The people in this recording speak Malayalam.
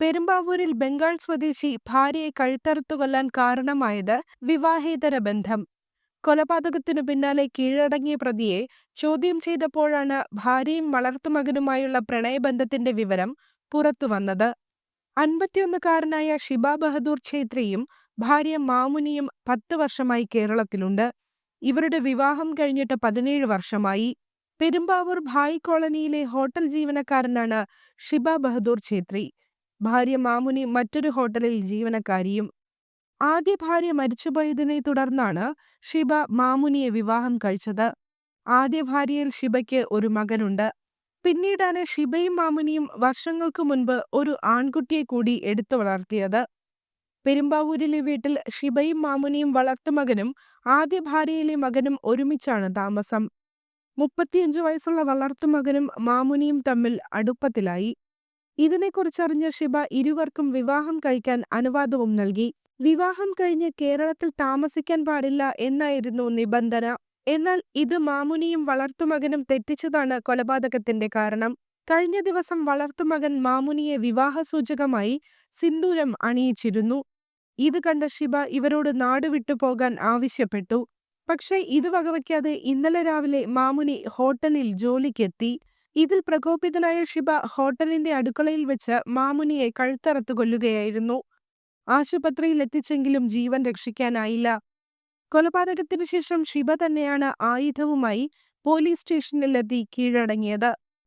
പെരുമ്പാവൂരിൽ ബംഗാൾ സ്വദേശി ഭാര്യയെ കഴുത്തറുത്തു കൊല്ലാൻ കാരണമായത് വിവാഹേതര ബന്ധം. കൊലപാതകത്തിനു പിന്നാലെ കീഴടങ്ങിയ പ്രതിയെ ചോദ്യം ചെയ്തപ്പോഴാണ് ഭാര്യയും വളർത്തുമകനുമായുള്ള പ്രണയബന്ധത്തിന്റെ വിവരം പുറത്തുവന്നത് അൻപത്തിയൊന്നുകാരനായ ഷിബ ബഹദൂർ ഛേത്രിയും ഭാര്യ മാമുനിയും പത്ത് വർഷമായി കേരളത്തിലുണ്ട്. ഇവരുടെ വിവാഹം കഴിഞ്ഞിട്ട് പതിനേഴ് വർഷമായി. പെരുമ്പാവൂർ ഭായ് കോളനിയിലെ ഹോട്ടൽ ജീവനക്കാരനാണ് ഷിബ ബഹദൂർ ഛേത്രി. ഭാര്യ മാമുനി മറ്റൊരു ഹോട്ടലിൽ ജീവനക്കാരിയും ആദ്യ ഭാര്യ മരിച്ചുപോയതിനെ തുടർന്നാണ് ഷിബ മാമുനിയെ വിവാഹം കഴിച്ചത്. ആദ്യ ഭാര്യയിൽ ഷിബയ്ക്ക് ഒരു മകനുണ്ട്. പിന്നീടാണ് ഷിബയും മാമുനിയും വർഷങ്ങൾക്ക് മുൻപ് ഒരു ആൺകുട്ടിയെ കൂടി എടുത്തു വളർത്തിയത്. പെരുമ്പാവൂരിലെ വീട്ടിൽ ഷിബയും മാമുനിയും വളർത്തുമകനും ആദ്യ ഭാര്യയിലെ മകനും ഒരുമിച്ചാണ് താമസം. മുപ്പത്തിയഞ്ച് വയസ്സുള്ള വളർത്തുമകനും മാമുനിയും തമ്മിൽ അടുപ്പത്തിലായി. ഇതിനെക്കുറിച്ചറിഞ്ഞ ഷിബ ഇരുവർക്കും വിവാഹം കഴിക്കാൻ അനുവാദവും നൽകി. വിവാഹം കഴിഞ്ഞ് കേരളത്തിൽ താമസിക്കാൻ പാടില്ല എന്നായിരുന്നു നിബന്ധന. എന്നാൽ ഇത് മാമുനിയും വളർത്തുമകനും തെറ്റിച്ചതാണ് കൊലപാതകത്തിന്റെ കാരണം. കഴിഞ്ഞ ദിവസം വളർത്തുമകൻ മാമുനിയെ വിവാഹസൂചകമായി സിന്ദൂരം അണിയിച്ചിരുന്നു. ഇത് കണ്ട ഷിബ ഇവരോട് നാടുവിട്ടു പോകാൻ ആവശ്യപ്പെട്ടു. പക്ഷേ ഇത് വകവയ്ക്കാതെ ഇന്നലെ രാവിലെ മാമുനി ഹോട്ടലിൽ ജോലിക്കെത്തി. ഇതിൽ പ്രകോപിതനായ ഷിബ ഹോട്ടലിന്റെ അടുക്കളയിൽ വെച്ച് മാമുനിയെ കഴുത്തറത്ത് കൊല്ലുകയായിരുന്നു. ആശുപത്രിയിൽ എത്തിച്ചെങ്കിലും ജീവൻ രക്ഷിക്കാനായില്ല. കൊലപാതകത്തിനു ശേഷം ഷിബ തന്നെയാണ് ആയുധവുമായി പോലീസ് സ്റ്റേഷനിലെത്തി കീഴടങ്ങിയത്.